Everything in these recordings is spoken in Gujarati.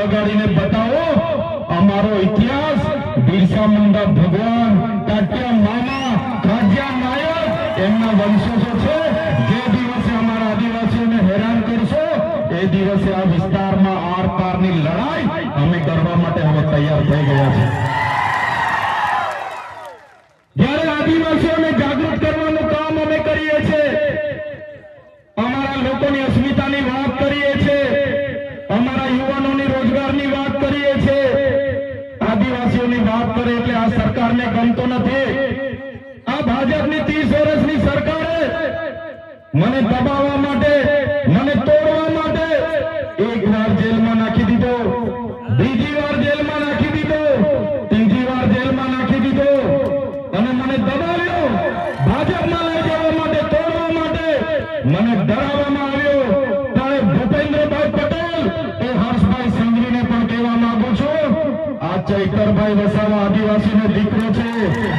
લગાડીને બતાવો, અમારો ઇતિહાસ, બિરસા મુંડા ભગવાન તાત્યા મામા કાજ્યા નાયક, એમના વંશજો છે. જે દિવસે અમારા આદિવાસીઓને હેરાન કરશો, એ દિવસે આ વિસ્તારમાં આર પારની લડાઈ અમે કરવા માટે હવે તૈયાર થઈ ગયા છે કરે એટલે આ સરકારને ગમતો નથી. આ ભાજપની ત્રીસ વર્ષની સરકારે મને દબાવવા માટે, મને તોડવા માટે એક વાર જેલમાં નાખી દીધો, બીજી વાર જેલમાં નાખી દીધો, ત્રીજી વાર જેલમાં નાખી દીધો અને મને દબાવ્યો. ભાજપમાં લઈ જવા માટે, તોડવા માટે મને ડરાવવામાં આવ્યો ત્યારે ભૂપેન્દ્રભાઈ પટેલ એ હર્ષભાઈ સંઘવીને પણ કહેવા માંગુ છું આ ચૈતરભાઈ વસાવા દીકરો છે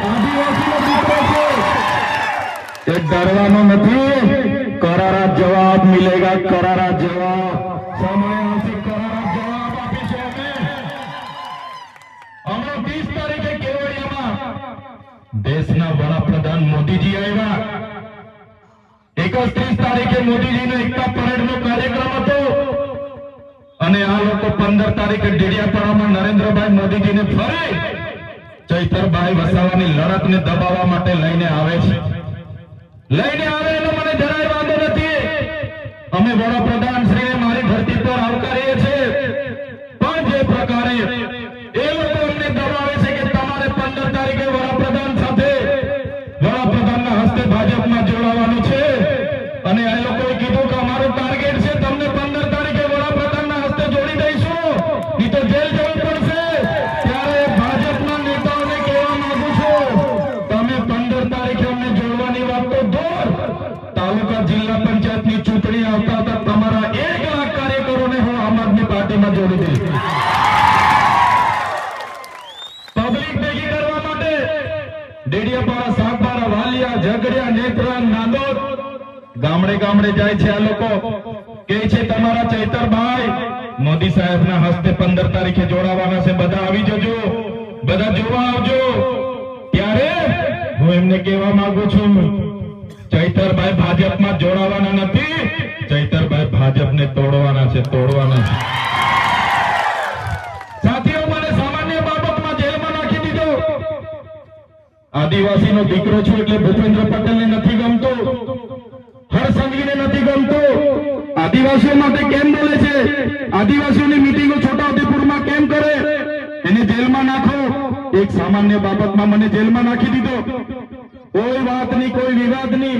આદિવાસીનો દીકરો છે એ ડરવાનો નથી. કરારા જવાબ મિલેગા, કરારા જવાબ. સમય આવશે, કરારા જવાબ આપીશું અમે. હમણાં વીસ તારીખે કેવડિયામાં દેશના વડાપ્રધાન મોદીજી આવ્યા. એકત્રીસ તારીખે મોદીજીનો એકતા પરેડનો કાર્યક્રમ હતો. અને આ લોકો પંદર તારીખે ડેડિયાપાડામાં નરેન્દ્રભાઈ મોદીજીને ફરી ચૈતરભાઈ વસાવાની લડતને દબાવવા માટે લઈને આવે છે. લઈને આવે એનો મને જરાય વાંધો નથી. અમે વડાપ્રધાન પાર્ટીમાં જોડી પબ્લિક ભેગી કરવા માટે ડેડિયાપાડા સાગબારા વાલિયા, ઝઘડિયા, નેત્રા, નાંદોદ ગામડે ગામડે જાય છે આ લોકો. કે છે, તમારા ચૈતરભાઈ મોદી સાહેબના હસ્તે પંદર તારીખે જોડાવાના છે. બધા આવી જજો. બધા જોવા આવજો. ત્યારે હું એમને કહેવા માંગુ છું, ચૈતરભાઈ ભાજપમાં જોડાવાના નથી. ચૈતરભાઈ ભાજપને તોડવાના છે તોડવાના છે. આદિવાસીનો દીકરો છું એટલે ભૂપેન્દ્ર પટેલને નથી ગમતો. હરસંઘવીને નથી ગમતો. આદિવાસીઓ માટે કેમ બોલે છે? આદિવાસીઓની મીટિંગો છોટાઉદેપુરમાં કેમ કરે? એને જેલમાં નાખો. એક સામાન્ય બાબતમાં મને જેલમાં નાખી દીધો. કોઈ વાતની કોઈ વિવાદની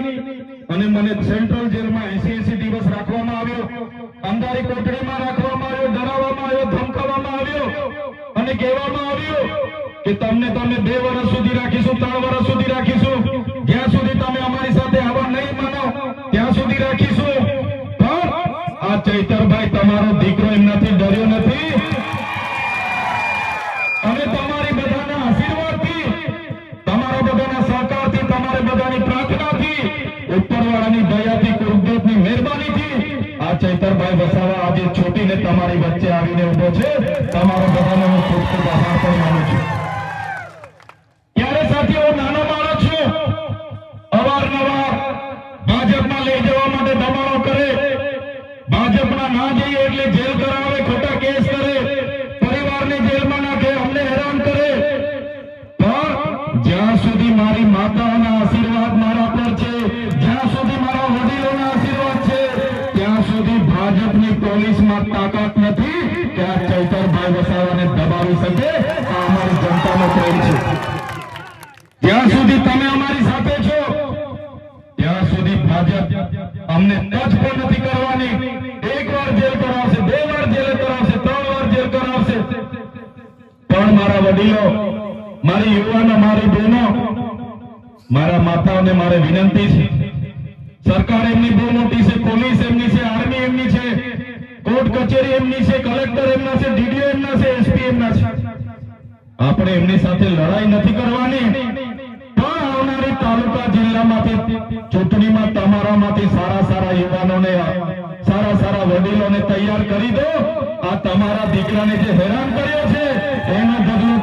અને મને સેન્ટ્રલ જેલમાં એસી એસી દિવસ રાખવામાં આવ્યો. અંધારી કોટડીમાં રાખવામાં આવ્યો, ડરાવવામાં આવ્યો, ધમકાવવામાં આવ્યો અને કહેવામાં આવ્યું કે તમને તમે બે વર્ષ સુધી રાખીશું, ત્રણ વર્ષ સુધી રાખીશું. જ્યાં સુધી તમે અમારી સાથે આવા નહીં માનો, ત્યાં સુધી રાખીશું. પણ આ ચૈતરભાઈ તમારો દીકરો એમનાથી ડર્યો નથી. અને તમારી બધાના આશીર્વાદથી, તમારા બધાના સહકારથી, તમારી બધાની પ્રાર્થનાથી, ઉપરવાળાની દયાથી કુદરતની મહેરબાનીથી આ ચૈતરભાઈ વસાવા આજે છૂટીને તમારી વચ્ચે આવીને ઊભો છે. તમારો બધાનો હું ખૂબ ખૂબ આભાર પણ માનું છું. જ્યાં સુધી મારી પર છે આશીર્વાદ છે, ત્યાં સુધી ભાજપની પોલીસમાં તાકાત નથી આ ચૈતરભાઈ વસાવાને દબાવી શકે. આ અમારી જનતાનો પ્રેમ છે. જ્યાં સુધી તમે અમારી સાથે છો ત્યાં સુધી ભાજપ અમને ટચ પણ નથી કરવાની એક વાર જેલ કરાવશે બે વાર જેલ કરાવશે ત્રણ વાર જેલ કરાવશે પણ મારા વડીલો, મારી યુવાનો, મારી બહેનો, મારા માતાઓને મારે વિનંતી છે. સરકાર એમની બહુ મોટી છે, પોલીસ એમની છે, આર્મી એમની છે, કોર્ટ કચેરી એમની છે, કલેક્ટર એમના છે, ડીડીઓ એમના છે, એસપી એમના છે. આપણે એમની સાથે લડાઈ નથી કરવાની. પણ આવનારી તાલુકા જિલ્લામાંથી ચૂંટણીમાં તમારામાંથી સારા સારા યુવાનોને સારા સારા વડીલોને તૈયાર કરી દો. આ તમારા દીકરાને જે હેરાન કર્યો છે, એના બદલો